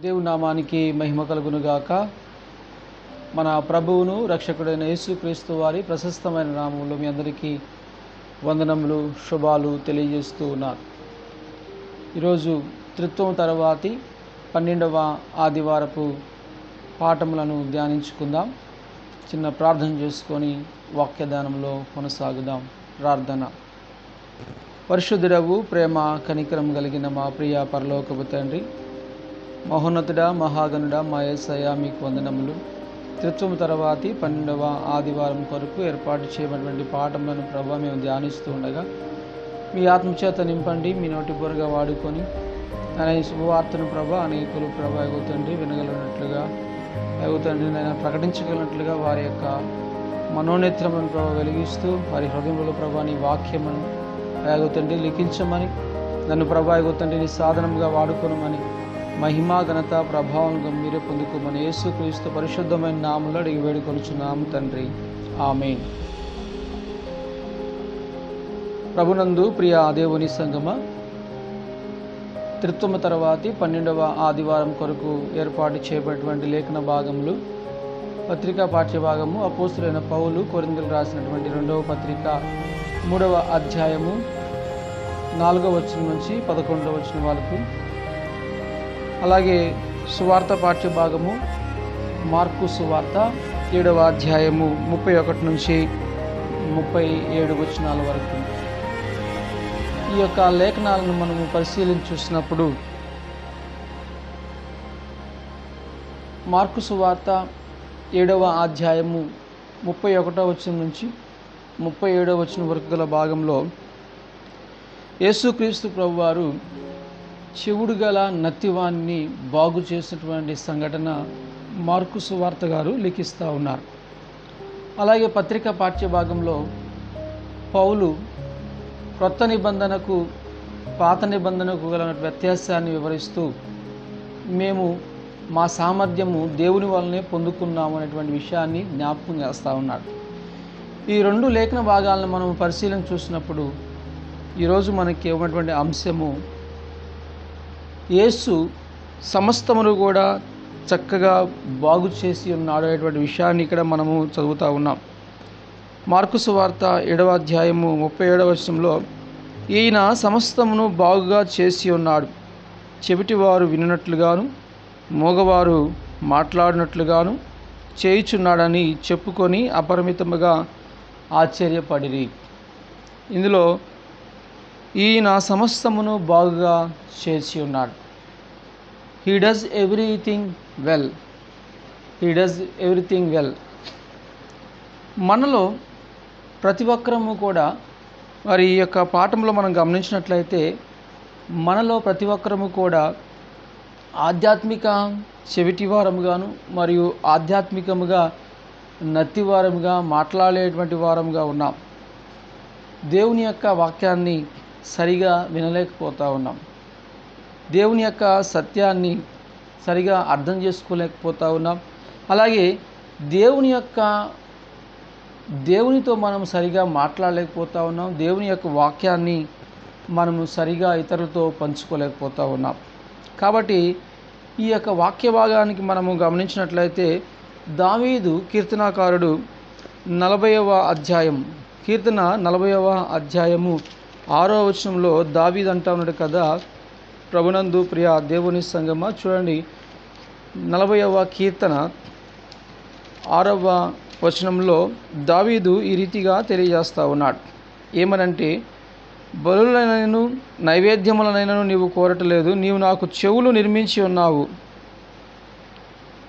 దేవుని నామానికి మహిమ కలుగునుగాక. మన ప్రభువును రక్షకుడైన యేసుక్రీస్తు వారి ప్రశస్తమైన నామంలో మీ అందరికీ వందనములు శుభాలు తెలియజేస్తూ ఉన్నారు ఈరోజు త్రిత్వం తర్వాతి పన్నెండవ ఆదివారపు పాఠములను ధ్యానించుకుందాం. చిన్న ప్రార్థన చేసుకొని వాక్యదానంలో కొనసాగుదాం. ప్రార్థన. పరిశుద్ధుడవు ప్రేమ కనికరం కలిగిన మా ప్రియ పరలోకపు తండ్రి మహోన్నతుడ మహాగనుడా మా యేసయ్య మీకు వందనములు. త్రిత్వము తర్వాతి పన్నెండవ ఆదివారం కొరకు ఏర్పాటు చేయబడినటువంటి పాఠములను ప్రభావ మేము ధ్యానిస్తూ ఉండగా మీ ఆత్మచేత నింపండి మీ నోటి పొరగా వాడుకొని ఆయన శుభవార్తను ప్రభ అనేకులు ప్రభ ఎగుతండి వినగలిగినట్లుగా ఎగుతండి నేను ప్రకటించగలిగినట్లుగా వారి యొక్క మనోనేత్రములను ప్రభ వెలిగిస్తూ వారి హృదయంలో ప్రభా నీ వాక్యమును ఎగుతండి లిఖించమని నన్ను ప్రభా ఎగుతండి నీ సాధనంగా వాడుకోనమని మహిమా ఘనత ప్రభావం మీరే పొందుకోమని యేసుక్రీస్తు పరిశుద్ధమైన నామంలో అడిగి వేడుకొనుచున్నాము తండ్రి. ఆమెన్. ప్రభునందు ప్రియ దేవుని సంగమ త్రిత్వమ తర్వాతి పన్నెండవ ఆదివారం కొరకు ఏర్పాటు చేయబడినటువంటి లేఖన భాగములు పత్రికా పాఠ్యభాగము అపోస్తులైన పౌలు కొరిందలు రాసినటువంటి రెండవ పత్రిక మూడవ అధ్యాయము నాలుగవ వచనం నుంచి పదకొండవ వచనం వరకు అలాగే సువార్త పాఠ్య భాగము మార్కు సువార్త ఏడవ అధ్యాయము ముప్పై ఒకటి నుంచి ముప్పై ఏడు వచనాల వరకు. ఈ యొక్క లేఖనాలను మనము పరిశీలించి చూసినప్పుడు మార్కు సువార్త ఏడవ అధ్యాయము ముప్పై ఒకటో వచనం నుంచి ముప్పై ఏడవ వచనం వరకు గల భాగంలో యేసుక్రీస్తు ప్రభువారు చెవుడు గల నత్తివాన్ని బాగు చేసినటువంటి సంఘటన మార్కు సువార్త గారు లిఖిస్తూ ఉన్నారు. అలాగే పత్రిక పాఠ్య భాగంలో పౌలు క్రొత్త నిబంధనకు పాత నిబంధనకు గల వ్యత్యాసాన్ని వివరిస్తూ మేము మా సామర్థ్యము దేవుని వల్లనే పొందుకున్నాము అనేటువంటి విషయాన్ని జ్ఞాపకం చేస్తూ ఉన్నాడు. ఈ రెండు లేఖన భాగాలను మనం పరిశీలన చూసినప్పుడు ఈరోజు మనకి ఉన్నటువంటి అంశము యేసు సమస్తమును కూడా చక్కగా బాగు చేసి ఉన్నాడు అనేటువంటి విషయాన్ని ఇక్కడ మనము చదువుతూ ఉన్నాం. మార్కుసు వార్త ఏడవ అధ్యాయము ముప్పై ఏడవ వర్షంలో ఈయన సమస్తమును బాగుగా చేసి ఉన్నాడు. చెవిటివారు వినినట్లుగాను మూగవారు మాట్లాడినట్లుగాను చేయుచున్నాడని చెప్పుకొని అపరిమితముగా ఆశ్చర్యపడిరి. ఇందులో ఈయన సమస్తమును బాగుగా చేసి ఉన్నాడు. He does everything well he does everything well మనలో ప్రతి ఒక్కరము కూడా మరి ఈ యొక్క పాఠంలో మనం గమనించినట్లయితే మనలో ప్రతి ఒక్కరము కూడా ఆధ్యాత్మిక చెవిటివారముగాను మరియు ఆధ్యాత్మికముగా నత్తివారముగా మాట్లాడేటువంటి వారముగా ఉన్నాం. దేవుని యొక్క వాక్యాన్ని సరిగా వినలేకపోతూ ఉన్నాం. దేవుని యొక్క సత్యాన్ని సరిగా అర్థం చేసుకోలేకపోతూ ఉన్నాం. అలాగే దేవుని యొక్క దేవునితో మనం సరిగా మాట్లాడలేకపోతూ ఉన్నాం. దేవుని యొక్క వాక్యాన్ని మనము సరిగా ఇతరులతో పంచుకోలేకపోతూ ఉన్నాం. కాబట్టి ఈ యొక్క వాక్య భాగానికి మనము గమనించినట్లయితే దావీదు కీర్తనాకారుడు నలభైవ అధ్యాయం కీర్తన నలభైవ అధ్యాయము ఆరో వచనంలో దావీద్ అంటా ఉన్నాడు కదా ప్రభునందు ప్రియ దేవుని సంగమ? చూడండి నలభైవ కీర్తన ఆరవ వచనంలో దావీదు ఈ రీతిగా తెలియజేస్తూ ఉన్నాడు. ఏమనంటే బలులనైనను నైవేద్యములనైనను నీవు కోరటలేదు నీవు నాకు చెవులు నిర్మించి ఉన్నావు.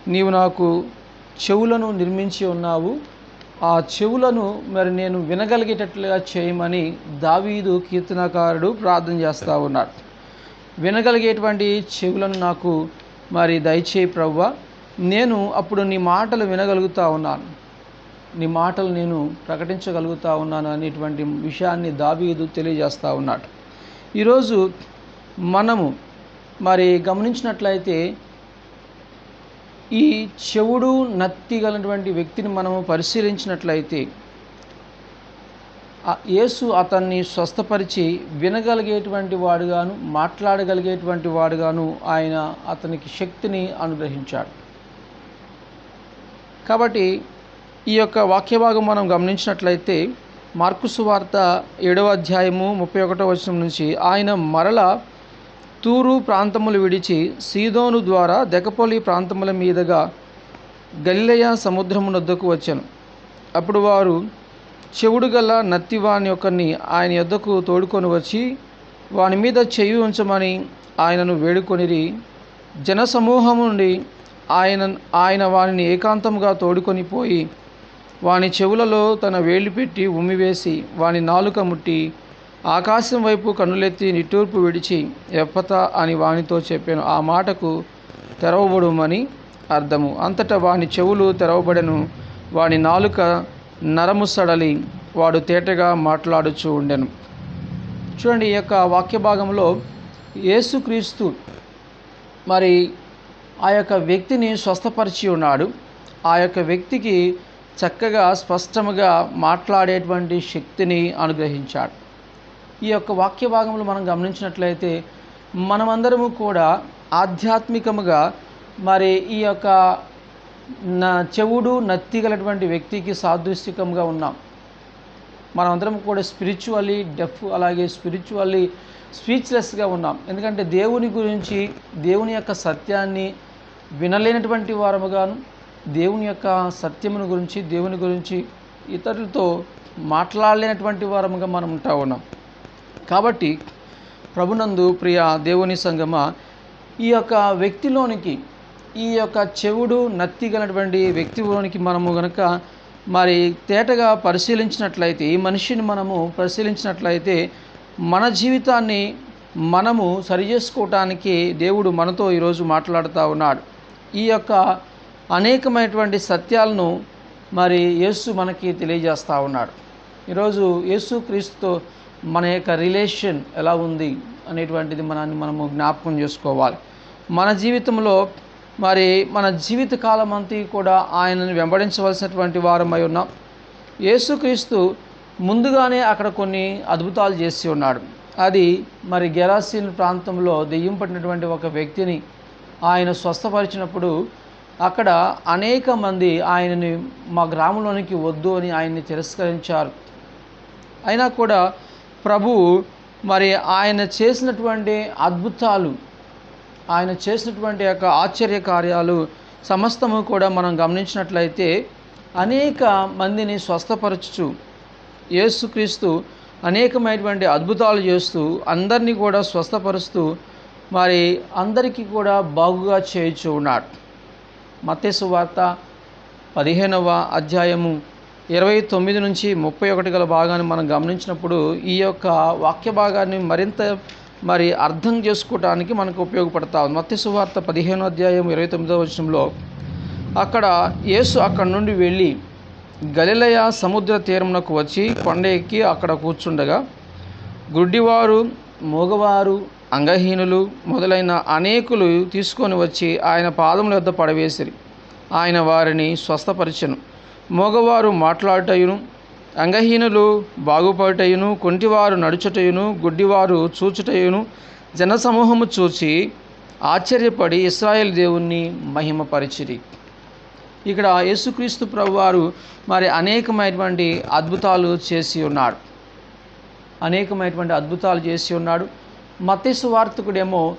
నీవు నాకు చెవులను నిర్మించి ఉన్నావు. ఆ చెవులను మరి నేను వినగలిగేటట్లుగా చేయమని దావీదు కీర్తనకారుడు ప్రార్థన చేస్తూ ఉన్నాడు. వినగలిగేటువంటి చెవులను నాకు మరి దయచేయి ప్రవ్వ నేను అప్పుడు నీ మాటలు వినగలుగుతా ఉన్నాను. నీ మాటలు నేను ప్రకటించగలుగుతా ఉన్నాను అనేటువంటి విషయాన్ని దావీదు తెలియజేస్తూ ఉన్నాడు. ఈరోజు మనము మరి గమనించినట్లయితే ఈ చెవుడు నత్తి గలటువంటి వ్యక్తిని మనము పరిశీలించినట్లయితే యేసు అతన్ని స్వస్థపరిచి వినగలిగేటువంటి వాడుగాను మాట్లాడగలిగేటువంటి వాడుగాను ఆయన అతనికి శక్తిని అనుగ్రహించాడు. కాబట్టి ఈ యొక్క వాక్య భాగం మనం గమనించినట్లయితే మార్కుసు వార్త ఏడవ అధ్యాయము ముప్పై ఒకటో వచనం నుంచి ఆయన మరల తూరు ప్రాంతములు విడిచి సీదోను ద్వారా దెకపోలి ప్రాంతముల మీదుగా గలిలయ సముద్రమునొద్దకు వచ్చాను. అప్పుడు వారు చెవుడు గల నత్తివాని ఒకరిని ఆయన యొద్దకు తోడుకొని వచ్చి వాని మీద చెయ్యి ఉంచమని ఆయనను వేడుకొనిరి. జనసమూహం నుండి ఆయన ఆయన వానిని ఏకాంతముగా తోడుకొని పోయి వాని చెవులలో తన వేళ్ళు పెట్టి ఉమ్మివేసి వాని నాలుక ముట్టి ఆకాశం వైపు కన్నులెత్తి నిట్టూర్పు విడిచి ఎప్పత? అని వానితో చెప్పాను. ఆ మాటకు తెరవబడుమని అర్థము. అంతటా వాని చెవులు తెరవబడెను. వాని నాలుక నరము సడలి వాడు తేటగా మాట్లాడుచూ ఉండెను. చూడండి ఈ యొక్క వాక్య భాగంలో యేసుక్రీస్తు మరి ఆ యొక్క వ్యక్తిని స్వస్థపరిచి ఉన్నాడు. ఆ యొక్క వ్యక్తికి చక్కగా స్పష్టముగా మాట్లాడేటువంటి శక్తిని అనుగ్రహించాడు. ఈ యొక్క వాక్య భాగంలో మనం గమనించినట్లయితే మనమందరము కూడా ఆధ్యాత్మికముగా మరి ఈ యొక్క నా చెవుడు నత్తి గలటువంటి వ్యక్తికి సాదృశ్యకంగా ఉన్నాం. మనమందరం కూడా స్పిరిచువల్లీ డెఫ్ అలాగే స్పిరిచువల్లీ స్పీచ్లెస్గా ఉన్నాం. ఎందుకంటే దేవుని గురించి దేవుని యొక్క సత్యాన్ని వినలేనటువంటి వారముగాను దేవుని యొక్క సత్యమును గురించి దేవుని గురించి ఇతరులతో మాట్లాడలేనటువంటి వారముగా మనం ఉంటా ఉన్నాం. కాబట్టి ప్రభునందు ప్రియ దేవుని సంగమ ఈ యొక్క వ్యక్తిలోనికి ఈ యొక్క చెవుడు నత్తి గలటువంటి వ్యక్తిలోనికి మనము గనక మరి తేటగా పరిశీలించినట్లయితే ఈ మనిషిని మనము పరిశీలించినట్లయితే మన జీవితాన్ని మనము సరిచేసుకోవటానికి దేవుడు మనతో ఈరోజు మాట్లాడుతూ ఉన్నాడు. ఈ యొక్క అనేకమైనటువంటి సత్యాలను మరి యేసు మనకి తెలియజేస్తూ ఉన్నాడు. ఈరోజు యేసు క్రీస్తుతో మన యొక్క రిలేషన్ ఎలా ఉంది అనేటువంటిది మనల్ని మనము జ్ఞాపకం చేసుకోవాలి. మన జీవితంలో మరి మన జీవిత కాలం అంతా కూడా ఆయనను వెంబడించవలసినటువంటి వారమై ఉన్నాం. యేసుక్రీస్తు ముందుగానే అక్కడ కొన్ని అద్భుతాలు చేసి ఉన్నాడు. అది మరి గెరాసిన్ ప్రాంతంలో దెయ్యం పట్టినటువంటి ఒక వ్యక్తిని ఆయన స్వస్థపరిచినప్పుడు అక్కడ అనేక మంది ఆయనని మా గ్రామంలోనికి వద్దు అని ఆయన్ని తిరస్కరించారు. అయినా కూడా ప్రభు మరి ఆయన చేసినటువంటి అద్భుతాలు ఆయన చేసినటువంటి యొక్క ఆశ్చర్య కార్యాలు సమస్తము కూడా మనం గమనించినట్లయితే అనేక మందిని స్వస్థపరచుచు యేసుక్రీస్తు అనేకమైనటువంటి అద్భుతాలు చేస్తూ అందరినీ కూడా స్వస్థపరుస్తూ మరి అందరికీ కూడా బాగుగా చేయించు ఉన్నాడు. మత్తేసు వార్త పదిహేనవ అధ్యాయము ఇరవై తొమ్మిది నుంచి ముప్పై ఒకటి గల భాగాన్ని మనం గమనించినప్పుడు ఈ యొక్క వాక్య భాగాన్ని మరింత మరి అర్థం చేసుకోవటానికి మనకు ఉపయోగపడతా ఉంది. మత్స్య సువార్త పదిహేను అధ్యాయం ఇరవై తొమ్మిదో వచనంలో అక్కడ యేసు అక్కడ నుండి వెళ్ళి గలిలయ సముద్ర తీరమునకు వచ్చి కొండ ఎక్కి అక్కడ కూర్చుండగా గుడ్డివారు మూగవారు అంగహీనులు మొదలైన అనేకులు తీసుకొని వచ్చి ఆయన పాదముల వద్ద పడవేసిరి. ఆయన వారిని స్వస్థపరిచను. మగవారు మాట్లాడుటయును అంగహీనులు బాగుపడుటయును కొంటివారు నడుచుటయును గుడ్డివారు చూచుటయును జనసమూహము చూచి ఆశ్చర్యపడి ఇస్రాయేల్ దేవుణ్ణి మహిమపరిచిరి. ఇక్కడ యేసుక్రీస్తు ప్రభువారు మరి అనేకమైనటువంటి అద్భుతాలు చేసి ఉన్నాడు. అనేకమైనటువంటి అద్భుతాలు చేసి ఉన్నాడు. మతేసు వార్తకుడేమో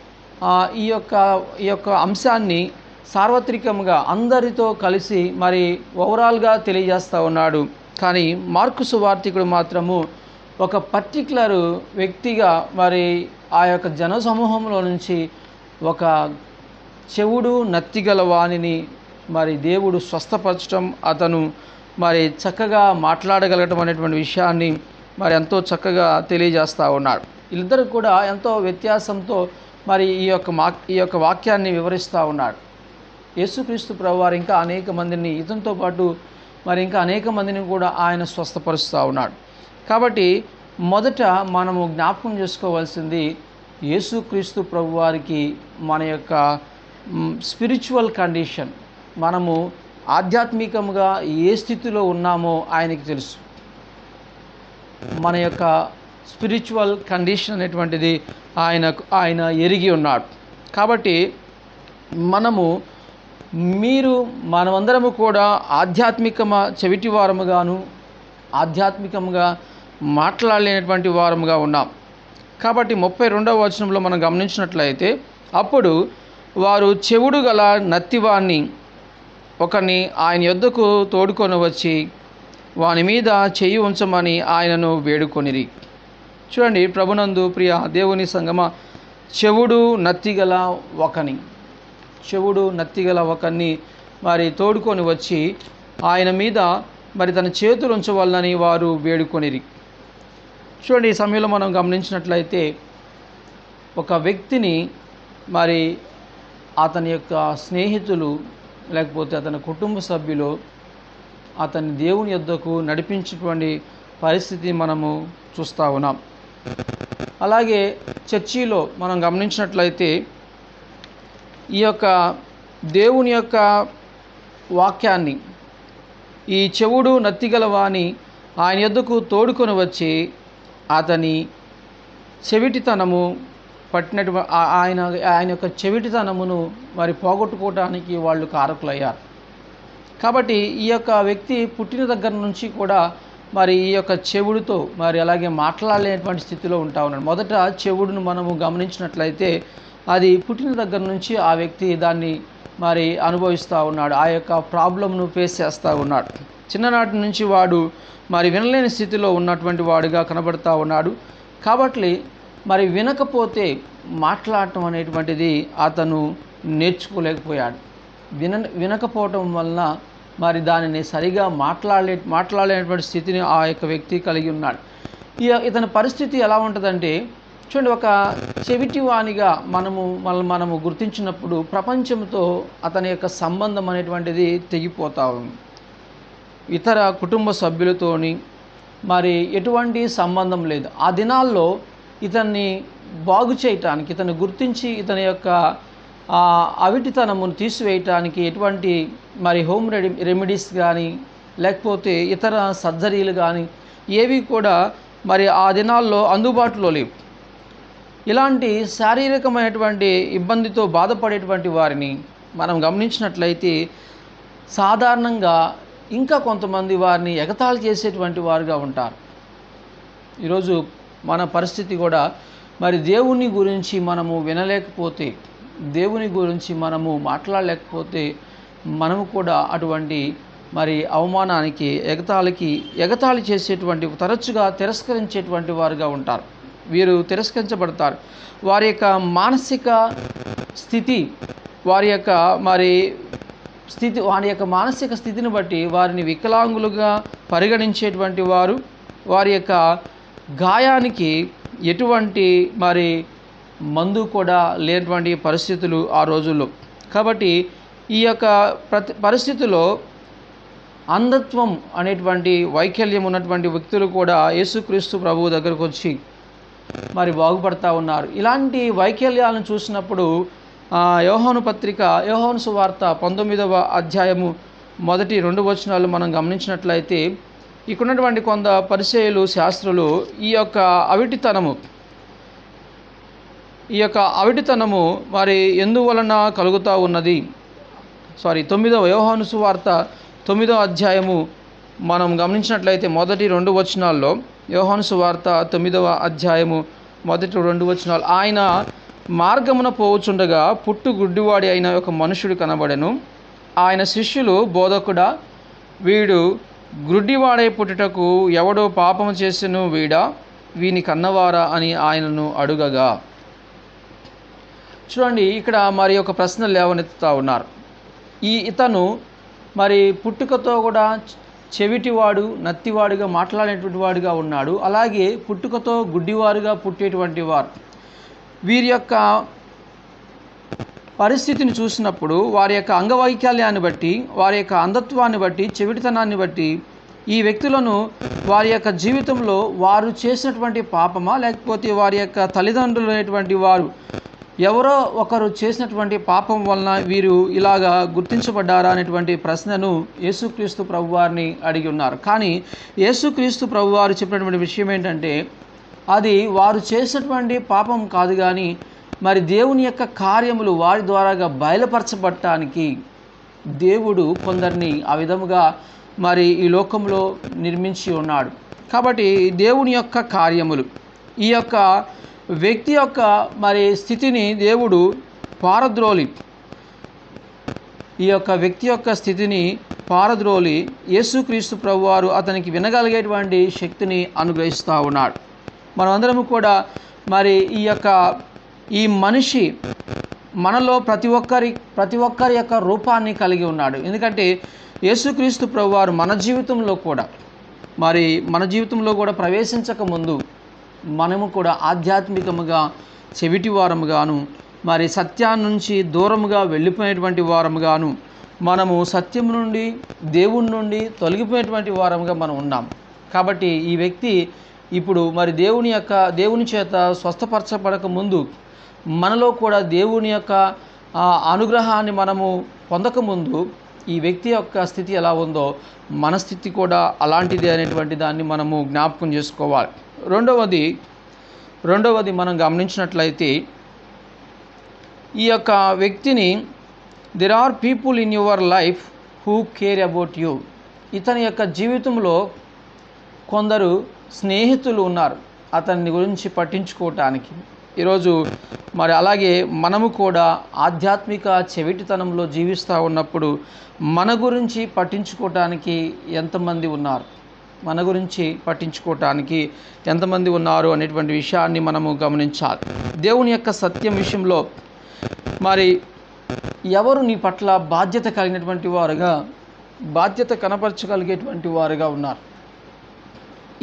ఈ యొక్క ఈ యొక్క అంశాన్ని సార్వత్రికంగా అందరితో కలిసి మరి ఓవరాల్గా తెలియజేస్తూ ఉన్నాడు. కానీ మార్కు సువార్థికుడు మాత్రము ఒక పర్టికులర్ వ్యక్తిగా మరి ఆ యొక్క జనసమూహంలో నుంచి ఒక చెవుడు నత్తిగల వాణిని మరి దేవుడు స్వస్థపరచడం అతను మరి చక్కగా మాట్లాడగలగటం అనేటువంటి విషయాన్ని మరి ఎంతో చక్కగా తెలియజేస్తూ ఉన్నాడు. వీళ్ళిద్దరు కూడా ఎంతో వ్యత్యాసంతో మరి ఈ యొక్క మా ఈ యొక్క వాక్యాన్ని వివరిస్తూ ఉన్నాడు. యేసుక్రీస్తు ప్రభువారు ఇంకా అనేక మందిని ఇతనితో పాటు మరి ఇంకా అనేక మందిని కూడా ఆయన స్వస్థపరుస్తూ ఉన్నాడు. కాబట్టి మొదట మనము జ్ఞాపకం చేసుకోవాల్సింది యేసుక్రీస్తు ప్రభువారికి మన యొక్క స్పిరిచువల్ కండిషన్. మనము ఆధ్యాత్మికంగా ఏ స్థితిలో ఉన్నామో ఆయనకి తెలుసు. మన యొక్క స్పిరిచువల్ కండిషన్ అనేటువంటిది ఆయన ఆయన ఎరిగి ఉన్నాడు. కాబట్టి మనము మీరు మనమందరము కూడా ఆధ్యాత్మికమ చెవిటి వారముగాను ఆధ్యాత్మికంగా మాట్లాడలేనటువంటి వారముగా ఉన్నాం. కాబట్టి ముప్పై రెండవ వచనంలో మనం గమనించినట్లయితే అప్పుడు వారు చెవుడు గల నత్తివాణ్ణి ఒకని ఆయన యొద్దకు తోడుకొని వచ్చి వాని మీద చెయ్యి ఉంచమని ఆయనను వేడుకొనిరి. చూడండి ప్రభునందు ప్రియ దేవుని సంగమ చెవుడు నత్తిగల ఒకని చెవుడు నత్తిగల ఒకరిని మరి తోడుకొని వచ్చి ఆయన మీద మరి తన చేతులు ఉంచవలనని వారు వేడుకొనిరి. చూడండి ఈ సమయంలో మనం గమనించినట్లయితే ఒక వ్యక్తిని మరి అతని యొక్క స్నేహితులు లేకపోతే అతని కుటుంబ సభ్యులు అతని దేవుని యొద్దకు నడిపించేటువంటి పరిస్థితి మనము చూస్తూ ఉన్నాం. అలాగే చర్చిలో మనం గమనించినట్లయితే ఈ యొక్క దేవుని యొక్క వాక్యాన్ని ఈ చెవుడు నత్తిగలవాని ఆయన ఎద్దుకు తోడుకొని వచ్చి అతని చెవిటితనము పట్టినటు ఆయన ఆయన యొక్క చెవిటితనమును మరి పోగొట్టుకోవడానికి వాళ్ళు కారకులయ్యారు. కాబట్టి ఈ యొక్క వ్యక్తి పుట్టిన దగ్గర నుంచి కూడా మరి ఈ యొక్క చెవుడుతో మరి అలాగే మాట్లాడలేనటువంటి స్థితిలో ఉంటా ఉన్నాడు. మొదట చెవుడును మనము గమనించినట్లయితే అది పుట్టిన దగ్గర నుంచి ఆ వ్యక్తి దాన్ని మరి అనుభవిస్తూ ఉన్నాడు. ఆ యొక్క ప్రాబ్లంను ఫేస్ చేస్తూ ఉన్నాడు. చిన్ననాటి నుంచి వాడు మరి వినలేని స్థితిలో ఉన్నటువంటి వాడుగా కనబడతా ఉన్నాడు. కాబట్టి మరి వినకపోతే మాట్లాడటం అనేటువంటిది అతను నేర్చుకోలేకపోయాడు. విన వినకపోవటం వలన మరి దానిని సరిగా మాట్లాడలే మాట్లాడలేనటువంటి స్థితిని ఆ యొక్క వ్యక్తి కలిగి ఉన్నాడు. ఇతని పరిస్థితి ఎలా ఉంటుందంటే చూడండి ఒక చెవిటివానిగా మనము మనల్ని మనము గుర్తించినప్పుడు ప్రపంచంతో అతని యొక్క సంబంధం అనేటువంటిది తెగిపోతా ఉంది. ఇతర కుటుంబ సభ్యులతోని మరి ఎటువంటి సంబంధం లేదు. ఆ దినాల్లో ఇతన్ని బాగు చేయటానికి ఇతను గుర్తించి ఇతని యొక్క అవిటితనమును తీసివేయటానికి ఎటువంటి మరి హోమ్ రెడీ రెమెడీస్ కానీ లేకపోతే ఇతర సర్జరీలు కానీ ఏవి కూడా మరి ఆ దినాల్లో అందుబాటులో లేవు. ఇలాంటి శారీరకమైనటువంటి ఇబ్బందితో బాధపడేటువంటి వారిని మనం గమనించినట్లయితే సాధారణంగా ఇంకా కొంతమంది వారిని ఎగతాళి చేసేటువంటి వారుగా ఉంటారు. ఈరోజు మన పరిస్థితి కూడా మరి దేవుని గురించి మనము వినలేకపోతే దేవుని గురించి మనము మాట్లాడలేకపోతే మనము కూడా అటువంటి మరి అవమానానికి ఎగతాళికి ఎగతాళి చేసేటువంటి తరచుగా తిరస్కరించేటువంటి వారుగా ఉంటారు. వీరు తిరస్కరించబడతారు. వారి యొక్క మానసిక స్థితి వారి యొక్క మరి స్థితి వారి యొక్క మానసిక స్థితిని బట్టి వారిని వికలాంగులుగా పరిగణించేటువంటి వారు వారి యొక్క గాయానికి ఎటువంటి మరి మందు కూడా లేనటువంటి పరిస్థితులు ఆ రోజుల్లో. కాబట్టి ఈ యొక్క ప్రతి పరిస్థితిలో అంధత్వం అనేటువంటి వైకల్యం ఉన్నటువంటి వ్యక్తులు కూడా యేసుక్రీస్తు ప్రభువు దగ్గరకు వచ్చి మరి బాగుపడతా ఉన్నారు. ఇలాంటి వైకల్యాలను చూసినప్పుడు యోహోను పత్రిక యోహోను సువార్త పంతొమ్మిదవ అధ్యాయము మొదటి రెండు వచనాలు మనం గమనించినట్లయితే ఇక్కడున్నటువంటి కొంత పరిచయలు శాస్త్రులు ఈ యొక్క అవిటితనము ఈ యొక్క అవిటితనము మరి ఎందువలన కలుగుతూ ఉన్నది? సారీ తొమ్మిదవ యోహాను సువార్త తొమ్మిదవ అధ్యాయము మనం గమనించినట్లయితే మొదటి రెండు వచనాల్లో యోహాను సువార్త తొమ్మిదవ అధ్యాయము మొదటి రెండు వచనాలు. ఆయన మార్గమున పోవచుండగా పుట్టు గుడ్డివాడి అయిన ఒక మనుషుడు కనబడెను. ఆయన శిష్యులు బోధకుడా వీడు గుడ్డివాడై పుట్టుటకు ఎవడో పాపము చేసెను వీడా? వీని కన్నవారా అని ఆయనను అడుగగా. చూడండి ఇక్కడ మరి ఒక ప్రశ్న లేవనెత్తుతా ఉన్నారు. ఈ ఇతను మరి పుట్టుకతో కూడా చెవిటివాడు నత్తివాడుగా మాట్లాడేటువంటి వాడుగా ఉన్నాడు. అలాగే పుట్టుకతో గుడ్డివారుగా పుట్టేటువంటి వారు. వీరి యొక్క పరిస్థితిని చూసినప్పుడు వారి యొక్క అంగవైకల్యాన్ని బట్టి వారి యొక్క అంధత్వాన్ని బట్టి చెవిటితనాన్ని బట్టి ఈ వ్యక్తులను వారి యొక్క జీవితంలో వారు చేసినటువంటి పాపమా లేకపోతే వారి యొక్క తల్లిదండ్రులు అనేటువంటి వారు ఎవరో ఒకరు చేసినటువంటి పాపం వలన వీరు ఇలాగా గుర్తించబడ్డారా అనేటువంటి ప్రశ్నను యేసుక్రీస్తు ప్రభువారిని అడిగి ఉన్నారు. కానీ యేసుక్రీస్తు ప్రభువారు చెప్పినటువంటి విషయం ఏంటంటే అది వారు చేసినటువంటి పాపం కాదు కానీ మరి దేవుని యొక్క కార్యములు వారి ద్వారాగా బయలుపరచబడటానికి దేవుడు కొందరిని ఆ విధముగా మరి ఈ లోకంలో నిర్మించి ఉన్నాడు. కాబట్టి దేవుని యొక్క కార్యములు ఈ యొక్క వ్యక్తి యొక్క మరి స్థితిని దేవుడు పారద్రోలి. ఈ యొక్క వ్యక్తి యొక్క స్థితిని పారద్రోలి. యేసుక్రీస్తు ప్రభువారు అతనికి వినగలిగేటువంటి శక్తిని అనుగ్రహిస్తూ ఉన్నాడు. మనమందరము కూడా మరి ఈ యొక్క ఈ మనిషి మనలో ప్రతి ఒక్కరి ప్రతి ఒక్కరి యొక్క రూపాన్ని కలిగి ఉన్నాడు. ఎందుకంటే యేసుక్రీస్తు ప్రభువారు మన జీవితంలో కూడా మరి మన జీవితంలో కూడా ప్రవేశించక ముందు మనము కూడా ఆధ్యాత్మికముగా చెవిటి వారముగాను మరి సత్యా నుంచి దూరముగా వెళ్ళిపోయినటువంటి వారముగాను మనము సత్యం నుండి దేవుని నుండి తొలగిపోయినటువంటి వారముగా మనం ఉన్నాం. కాబట్టి ఈ వ్యక్తి ఇప్పుడు మరి దేవుని యొక్క దేవుని చేత స్వస్థపరచబడక ముందు మనలో కూడా దేవుని యొక్క అనుగ్రహాన్ని మనము పొందకముందు ఈ వ్యక్తి యొక్క స్థితి ఎలా ఉందో మన స్థితి కూడా అలాంటిది అనేటువంటి దాన్ని మనము జ్ఞాపకం చేసుకోవాలి. రెండవది రెండవది మనం గమనించినట్లయితే ఈ యొక్క వ్యక్తిని there are people in your life who care about you ఇతని యొక్క జీవితంలో కొందరు స్నేహితులు ఉన్నారు అతన్ని గురించి పట్టించుకోవటానికి. ఈరోజు మరి అలాగే మనము కూడా ఆధ్యాత్మిక చెవిటితనంలో జీవిస్తూ ఉన్నప్పుడు మన గురించి పట్టించుకోవటానికి ఎంతమంది ఉన్నారు? మన గురించి పట్టించుకోవటానికి ఎంతమంది ఉన్నారు అనేటువంటి విషయాన్ని మనము గమనించాలి. దేవుని యొక్క సత్యం విషయంలో మరి ఎవరు నీ పట్ల బాధ్యత కలిగినటువంటి వారుగా బాధ్యత కనపరచగలిగేటువంటి వారుగా ఉన్నారు?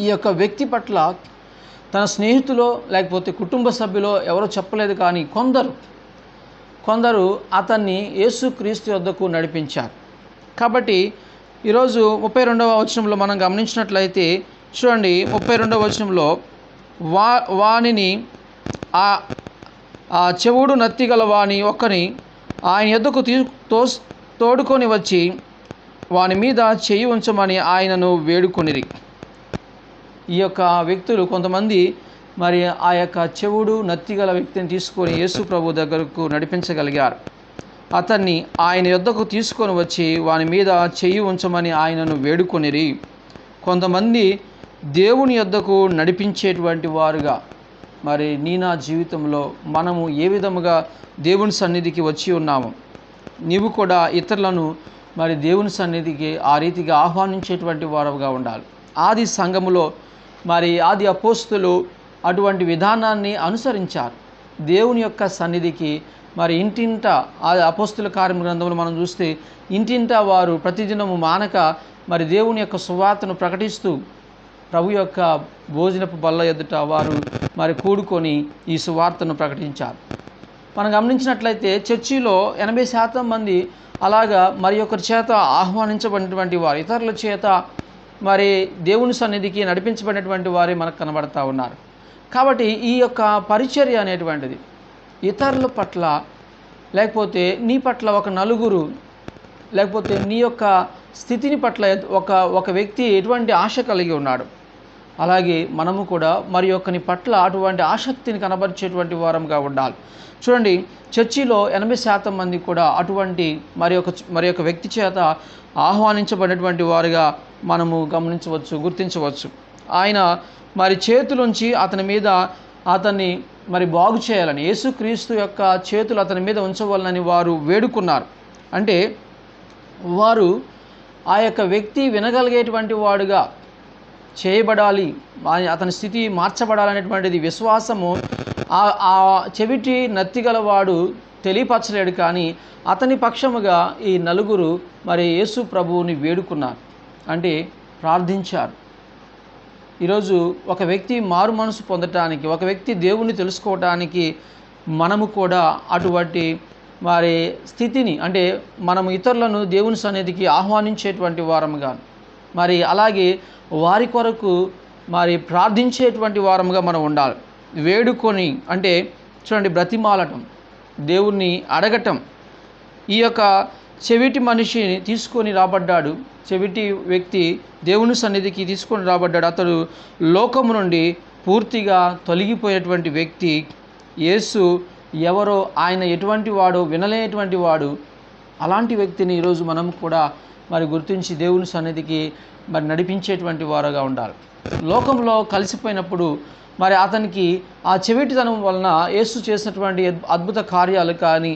ఈ యొక్క వ్యక్తి పట్ల తన స్నేహితులో లేకపోతే కుటుంబ సభ్యులో ఎవరో చెప్పలేదు కానీ కొందరు కొందరు అతన్ని యేసుక్రీస్తు వద్దకు నడిపించారు. కాబట్టి ఈరోజు ముప్పై రెండవ వచనంలో మనం గమనించినట్లయితే చూడండి ముప్పై రెండవ వచనంలో వా వానిని ఆ ఆ చెవుడు నత్తిగల వాని ఒక్కని ఆయన ఎద్దుకు తీ తోస్ తోడుకొని వచ్చి వాని మీద చేయి ఉంచమని ఆయనను వేడుకొనిరి. ఈ యొక్క వ్యక్తులు కొంతమంది మరి ఆ యొక్క చెవుడు నత్తిగల వ్యక్తిని తీసుకొని యేసు ప్రభు దగ్గరకు నడిపించగలిగారు. అతన్ని ఆయన యొద్దకు తీసుకొని వచ్చి వాని మీద చెయ్యి ఉంచమని ఆయనను వేడుకొనిరి. కొంతమంది దేవుని యొద్దకు నడిపించేటువంటి వారుగా మరి నీ నా జీవితంలో మనము ఏ విధముగా దేవుని సన్నిధికి వచ్చి ఉన్నాము? నీవు కూడా ఇతరులను మరి దేవుని సన్నిధికి ఆ రీతిగా ఆహ్వానించేటువంటి వారుగా ఉండాలి. ఆది సంఘములో మరి ఆది అపోస్తులు అటువంటి విధానాన్ని అనుసరించారు. దేవుని యొక్క సన్నిధికి మరి ఇంటింట ఆ అపోస్తుల కార్యం గ్రంథంలో మనం చూస్తే ఇంటింట వారు ప్రతిదినము మానక మరి దేవుని యొక్క సువార్తను ప్రకటిస్తూ ప్రభు యొక్క భోజనపు బల్ల ఎదుట వారు మరి కూడుకొని ఈ సువార్తను ప్రకటించారు. మనం గమనించినట్లయితే చర్చిలో ఎనభై శాతం మంది అలాగా మరి ఒకరి చేత ఆహ్వానించబడినటువంటి వారు ఇతరుల చేత మరి దేవుని సన్నిధికి నడిపించబడినటువంటి వారే మనకు కనబడతా ఉన్నారు. కాబట్టి ఈ యొక్క పరిచర్య అనేటువంటిది ఇతరుల పట్ల లేకపోతే నీ పట్ల ఒక నలుగురు లేకపోతే నీ యొక్క స్థితిని పట్ల ఒక ఒక వ్యక్తి ఎటువంటి ఆశ కలిగి ఉన్నాడు. అలాగే మనము కూడా మరి ఒక్కని పట్ల అటువంటి ఆసక్తిని కనబరిచేటువంటి వారంగా ఉండాలి. చూడండి చర్చిలో ఎనభై శాతం మంది కూడా అటువంటి మరి ఒక మరి ఒక వ్యక్తి చేత ఆహ్వానించబడినటువంటి వారుగా మనము గమనించవచ్చు గుర్తించవచ్చు. ఆయన మరి చేతులుంచి అతని మీద అతన్ని మరి బాగు చేయాలని యేసుక్రీస్తు యొక్క చేతులు అతని మీద ఉంచవాలని వారు వేడుకున్నారు. అంటే వారు ఆ యొక్క వ్యక్తి వినగలిగేటువంటి వాడుగా చేయబడాలి అతని స్థితి మార్చబడాలనేటువంటిది విశ్వాసము ఆ ఆ చెవిటి నత్తిగలవాడు తెలియపరచలేడు కానీ అతని పక్షముగా ఈ నలుగురు మరి యేసు ప్రభువుని వేడుకున్నారు. అంటే ప్రార్థించారు. ఈరోజు ఒక వ్యక్తి మారు మనసు పొందటానికి ఒక వ్యక్తి దేవుణ్ణి తెలుసుకోవటానికి మనము కూడా అటువంటి వారి స్థితిని అంటే మనం ఇతరులను దేవుని సన్నిధికి ఆహ్వానించేటువంటి వారముగా మరి అలాగే వారి కొరకు మరి ప్రార్థించేటువంటి వారముగా మనం ఉండాలి. వేడుకొని అంటే చూడండి బ్రతిమాలటం దేవుణ్ణి అడగటం ఈ యొక్క చెవిటి మనిషిని తీసుకొని రాబడ్డాడు. చెవిటి వ్యక్తి దేవుని సన్నిధికి తీసుకొని రాబడ్డాడు. అతడు లోకము నుండి పూర్తిగా తొలగిపోయేటువంటి వ్యక్తి. యేసు ఎవరో ఆయన ఎటువంటి వాడో వినలేటువంటి వాడు. అలాంటి వ్యక్తిని ఈరోజు మనం కూడా మరి గుర్తించి దేవుని సన్నిధికి మరి నడిపించేటువంటి వారుగా ఉండాలి. లోకంలో కలిసిపోయినప్పుడు మరి అతనికి ఆ చెవిటితనం వలన యేసు చేసినటువంటి అద్భుత కార్యాలు కానీ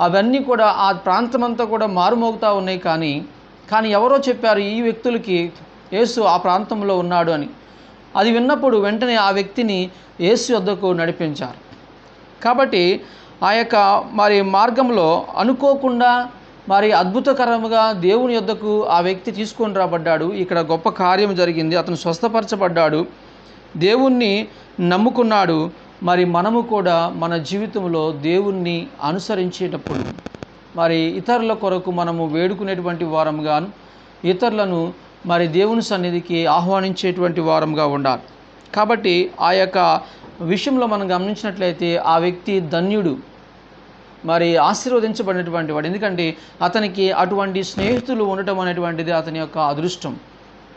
అవన్నీ కూడా ఆ ప్రాంతమంతా కూడా మారుమోగుతూ ఉన్నాయి కానీ కానీ ఎవరో చెప్పారు ఈ వ్యక్తులకి యేసు ఆ ప్రాంతంలో ఉన్నాడు అని. అది విన్నప్పుడు వెంటనే ఆ వ్యక్తిని యేసు వద్దకు నడిపించారు. కాబట్టి ఆ యొక్క మరి మార్గంలో అనుకోకుండా మరి అద్భుతకరముగా దేవుని యొద్దకు ఆ వ్యక్తి తీసుకొని రాబడ్డాడు. ఇక్కడ గొప్ప కార్యం జరిగింది. అతను స్వస్థపరచబడ్డాడు. దేవుణ్ణి నమ్ముకున్నాడు. మరి మనము కూడా మన జీవితంలో దేవుణ్ణి అనుసరించేటప్పుడు మరి ఇతరుల కొరకు మనము వేడుకునేటువంటి వారంగా ఇతరులను మరి దేవుని సన్నిధికి ఆహ్వానించేటువంటి వారంగా ఉండాలి. కాబట్టి ఆ యొక్క విషయంలో మనం గమనించినట్లయితే ఆ వ్యక్తి ధన్యుడు మరి ఆశీర్వదించబడినటువంటి వాడు. ఎందుకంటే అతనికి అటువంటి స్నేహితులు ఉండటం అనేటువంటిది అతని యొక్క అదృష్టం.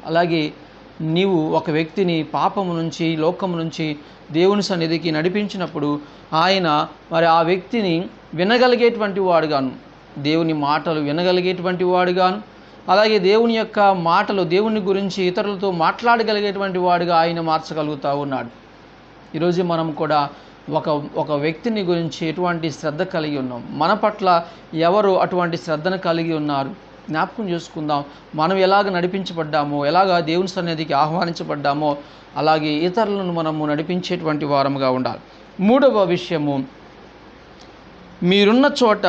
అలాగే నీవు ఒక వ్యక్తిని పాపము నుంచి లోకము నుంచి దేవుని సన్నిధికి నడిపించినప్పుడు ఆయన మరి ఆ వ్యక్తిని వినగలిగేటువంటి వాడుగాను. దేవుని మాటలు వినగలిగేటువంటి వాడుగాను. అలాగే దేవుని యొక్క మాటలు దేవుని గురించి ఇతరులతో మాట్లాడగలిగేటువంటి వాడుగా ఆయన మార్చగలుగుతూ ఉన్నాడు. ఈరోజు మనం కూడా ఒక ఒక వ్యక్తిని గురించి ఎటువంటి శ్రద్ధ కలిగి ఉన్నాం? మన పట్ల ఎవరు అటువంటి శ్రద్ధను కలిగి ఉన్నారు? జ్ఞాపకం చేసుకుందాం. మనం ఎలాగ నడిపించబడ్డామో ఎలాగ దేవుని సన్నిధికి ఆహ్వానించబడ్డామో అలాగే ఇతరులను మనము నడిపించేటువంటి వారముగా ఉండాలి. మూడవ విషయము మీరున్న చోట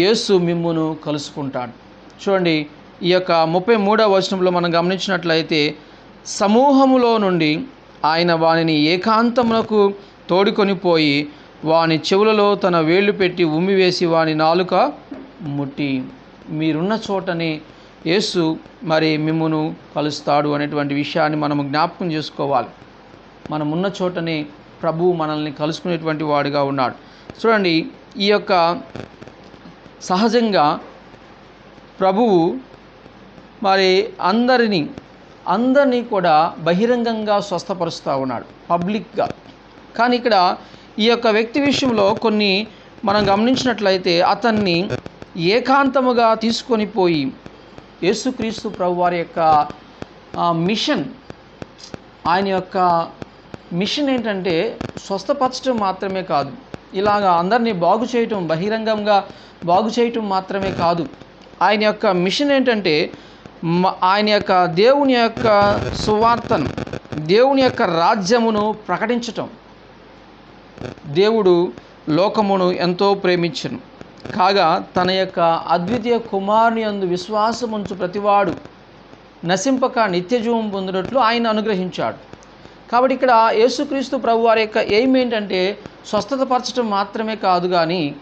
యేసు మిమ్మును కలుసుకుంటాడు. చూడండి ఈ యొక్క ముప్పై మూడవ వచనంలో మనం గమనించినట్లయితే సమూహములో నుండి ఆయన వానిని ఏకాంతమునకు తోడుకొని పోయి వాని చెవులలో తన వేళ్ళు పెట్టి ఉమ్మివేసి వాని నాలుక ముట్టి మీరున్న చోటనే యేసు మరి మిమ్మును కలుస్తాడు అనేటువంటి విషయాన్ని మనము జ్ఞాపకం చేసుకోవాలి. మనం ఉన్న చోటనే ప్రభువు మనల్ని కలుసుకునేటువంటి వాడుగా ఉన్నాడు. చూడండి ఈ యొక్క సహజంగా ప్రభువు మరి అందరినీ అందరినీ కూడా బహిరంగంగా స్వస్థపరుస్తూ ఉన్నాడు పబ్లిక్గా. కానీ ఇక్కడ ఈ యొక్క వ్యక్తి విషయంలో కొన్ని మనం గమనించినట్లయితే అతన్ని ఏకాంతముగా తీసుకొని పోయి యేసుక్రీస్తు ప్రభు వారి యొక్క మిషన్ ఆయన యొక్క మిషన్ ఏంటంటే స్వస్థపరచడం మాత్రమే కాదు. ఇలాగా అందరినీ బాగు చేయటం బహిరంగంగా బాగు చేయటం మాత్రమే కాదు. ఆయన యొక్క మిషన్ ఏంటంటే ఆయన యొక్క దేవుని యొక్క సువార్తను దేవుని యొక్క రాజ్యమును ప్రకటించటం. దేవుడు లోకమును ఎంతో ప్రేమించను. కాగా తన యొక్క అద్వితీయ కుమారుని అందు విశ్వాసముంచు ప్రతివాడు నశింపక నిత్యజీవం పొందినట్లు ఆయన అనుగ్రహించాడు. కాబట్టి ఇక్కడ యేసుక్రీస్తు ప్రభు వారి యొక్క ఎయిమ్ ఏంటంటే స్వస్థత పరచడం మాత్రమే కాదు కానీ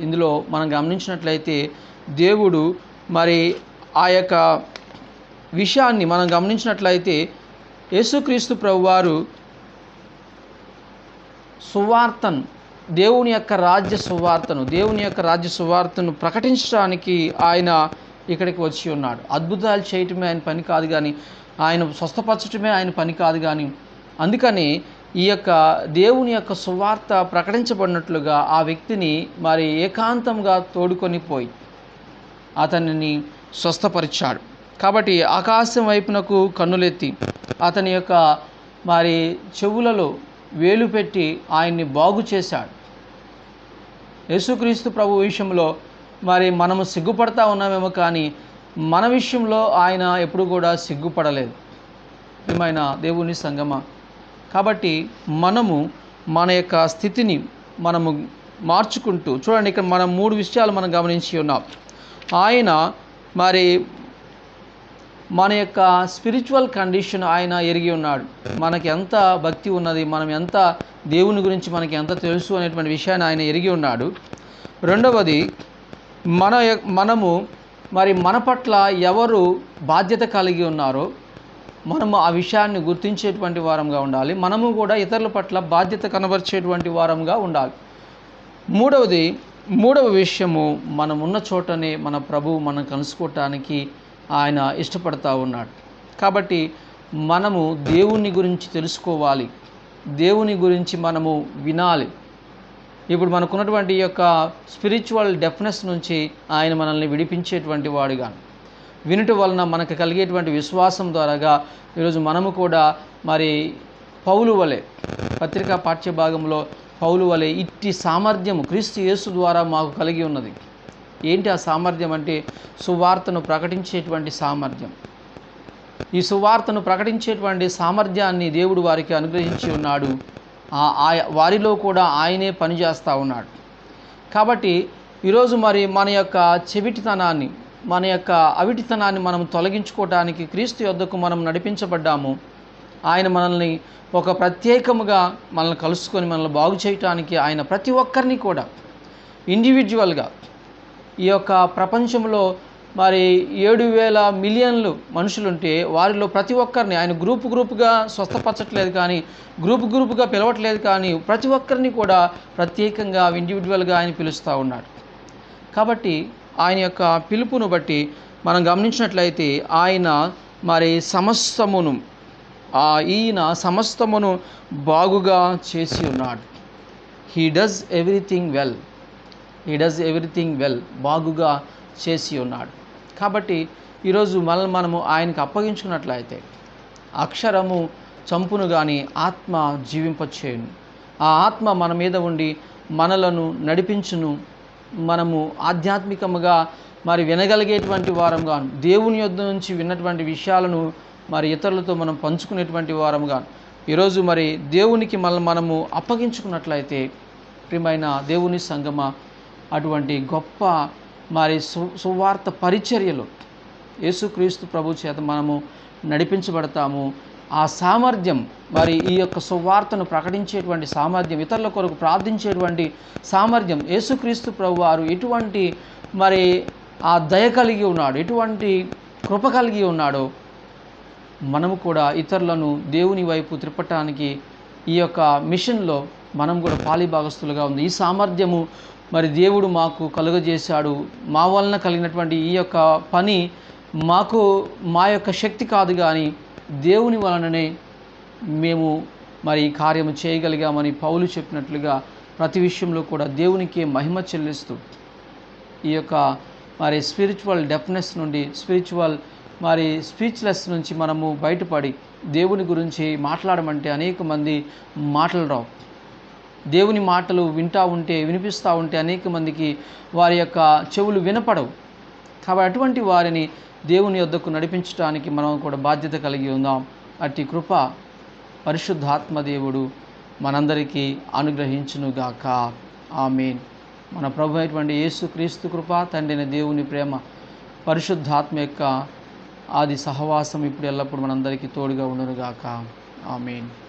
ఇందులో మనం గమనించినట్లయితే దేవుడు మరి ఆ యొక్క విషయాన్ని మనం గమనించినట్లయితే యేసుక్రీస్తు ప్రభువారు సువార్తను దేవుని యొక్క రాజ్య సువార్తను దేవుని యొక్క రాజ్య సువార్తను ప్రకటించడానికి ఆయన ఇక్కడికి వచ్చి ఉన్నాడు. అద్భుతాలు చేయటమే ఆయన పని కాదు కానీ ఆయన స్వస్థపరచటమే ఆయన పని కాదు కానీ అందుకని ఈ యొక్క దేవుని యొక్క సువార్త ప్రకటించబడినట్లుగా ఆ వ్యక్తిని మరి ఏకాంతంగా తోడుకొని పోయి అతనిని స్వస్థపరిచాడు. కాబట్టి ఆకాశం వైపునకు కన్నులెత్తి అతని యొక్క మరి చెవులలో వేలు పెట్టి ఆయన్ని బాగు చేశాడు. యేసుక్రీస్తు ప్రభు విషయంలో మరి మనము సిగ్గుపడతా ఉన్నామేమో కానీ మన విషయంలో ఆయన ఎప్పుడు కూడా సిగ్గుపడలేదు. ఏమైనా దేవుని సంగమ కాబట్టి మనము మన యొక్క స్థితిని మనము మార్చుకుంటూ చూడండి ఇక్కడ మనం మూడు విషయాలు మనం గమనించి ఉన్నాం. ఆయన మరి మన యొక్క స్పిరిచువల్ కండిషన్ ఆయన ఎరిగి ఉన్నాడు. మనకి ఎంత భక్తి ఉన్నది మనం ఎంత దేవుని గురించి మనకి ఎంత తెలుసు అనేటువంటి విషయాన్ని ఆయన ఎరిగి ఉన్నాడు. రెండవది మన మనము మరి మన పట్ల ఎవరు బాధ్యత కలిగి ఉన్నారో మనము ఆ విషయాన్ని గుర్తించేటువంటి వారంగా ఉండాలి. మనము కూడా ఇతరుల పట్ల బాధ్యత కనబరిచేటువంటి వారంగా ఉండాలి. మూడవది మూడవ విషయము మనం ఉన్న చోటనే మన ప్రభువు మనం కలుసుకోవటానికి ఆయన ఇష్టపడతా ఉన్నాడు. కాబట్టి మనము దేవుని గురించి తెలుసుకోవాలి. దేవుని గురించి మనము వినాలి. ఇప్పుడు మనకున్నటువంటి యొక్క స్పిరిచువల్ డెఫ్నెస్ నుంచి ఆయన మనల్ని విడిపించేటువంటి వాడుగా. వినుట వలన మనకు కలిగేటువంటి విశ్వాసం ద్వారాగా ఈరోజు మనము కూడా మరి పౌలు వలె పత్రికా పాఠ్య భాగంలో పౌలు వలె ఇట్టి సామర్థ్యము క్రీస్తు యేసు ద్వారా మాకు కలిగి ఉన్నది. ఏంటి ఆ సామర్థ్యం అంటే సువార్తను ప్రకటించేటువంటి సామర్థ్యం. ఈ సువార్తను ప్రకటించేటువంటి సామర్థ్యాన్ని దేవుడు వారికి అనుగ్రహించి ఉన్నాడు. ఆ వారిలో కూడా ఆయనే పనిచేస్తూ ఉన్నాడు. కాబట్టి ఈరోజు మరి మన యొక్క చెవిటితనాన్ని మన యొక్క అవిటితనాన్ని మనం తొలగించుకోవటానికి క్రీస్తు యొద్దకు మనం నడిపించబడ్డాము. ఆయన మనల్ని ఒక ప్రత్యేకముగా మనల్ని కలుసుకొని మనల్ని బాగు చేయటానికి ఆయన ప్రతి ఒక్కరిని కూడా ఇండివిజువల్గా ఈ యొక్క ప్రపంచంలో మరి ఏడు వేల మిలియన్లు మనుషులుంటే వారిలో ప్రతి ఒక్కరిని ఆయన గ్రూప్ గ్రూప్గా స్వస్థపరచట్లేదు కానీ గ్రూప్ గ్రూపుగా పిలవట్లేదు కానీ ప్రతి ఒక్కరిని కూడా ప్రత్యేకంగా ఇండివిజువల్గా ఆయన పిలుస్తూ ఉన్నాడు. కాబట్టి ఆయన యొక్క పిలుపును బట్టి మనం గమనించినట్లయితే ఆయన మరి సమస్తమును ఈయన సమస్తమును బాగుగా చేసి ఉన్నాడు. He does everything well he does everything well బాగుగా చేసి ఉన్నాడు. కాబట్టి ఈరోజు మనల్ని మనము ఆయనకు అప్పగించుకున్నట్లయితే అక్షరము చంపును కానీ ఆత్మ జీవింపచేయును. ఆ ఆత్మ మన మీద ఉండి మనలను నడిపించును. మనము ఆధ్యాత్మికముగా మరి వినగలిగేటువంటి వారంగా దేవుని యొద్ నుంచి విన్నటువంటి విషయాలను మరి ఇతరులతో మనం పంచుకునేటువంటి వారంగా ఈరోజు మరి దేవునికి మనం మనము అప్పగించుకున్నట్లయితే ప్రియమైన దేవుని సంగమ అటువంటి గొప్ప మరి సు సువార్త పరిచర్యలు యేసుక్రీస్తు ప్రభు చేత మనము నడిపించబడతాము. ఆ సామర్థ్యం మరి ఈ యొక్క సువార్తను ప్రకటించేటువంటి సామర్థ్యం ఇతరుల కొరకు ప్రార్థించేటువంటి సామర్థ్యం యేసుక్రీస్తు ప్రభు వారు ఎటువంటి మరి ఆ దయ కలిగి ఉన్నాడు ఎటువంటి కృప కలిగి ఉన్నాడో మనము కూడా ఇతరులను దేవుని వైపు త్రిప్పటానికి ఈ యొక్క మిషన్లో మనం కూడా పాలిభాగస్తులుగా ఉంది. ఈ సామర్థ్యము మరి దేవుడు మాకు కలుగజేశాడు. మా వలన కలిగినటువంటి ఈ యొక్క పని మాకు మా యొక్క శక్తి కాదు కానీ దేవుని వలననే మేము మరి ఈ కార్యము చేయగలిగామని పౌలు చెప్పినట్లుగా ప్రతి విషయంలో కూడా దేవునికి మహిమ చెల్లిస్తూ ఈ యొక్క మరి స్పిరిచువల్ డెఫ్నెస్ నుండి స్పిరిచువల్ మరి స్పీచ్లెస్ నుంచి మనము బయటపడి దేవుని గురించి మాట్లాడమంటే అనేక మంది మాటలు రావు. దేవుని మాటలు వింటా ఉంటే వినిపిస్తూ ఉంటే అనేక మందికి వారి యొక్క చెవులు వినపడవు. కాబట్టి అటువంటి వారిని దేవుని యొద్దకు నడిపించడానికి మనం కూడా బాధ్యత కలిగి ఉందాం. అట్టి కృప పరిశుద్ధాత్మ దేవుడు మనందరికీ అనుగ్రహించునుగాక. ఆమెన్. మన ప్రభు అయినటువంటి యేసు క్రీస్తు కృప తండ్రిన దేవుని ప్రేమ పరిశుద్ధాత్మ యొక్క ఆది సహవాసం ఇప్పుడు ఎల్లప్పుడు మనందరికీ తోడుగా ఉండునుగాక. ఆమెన్.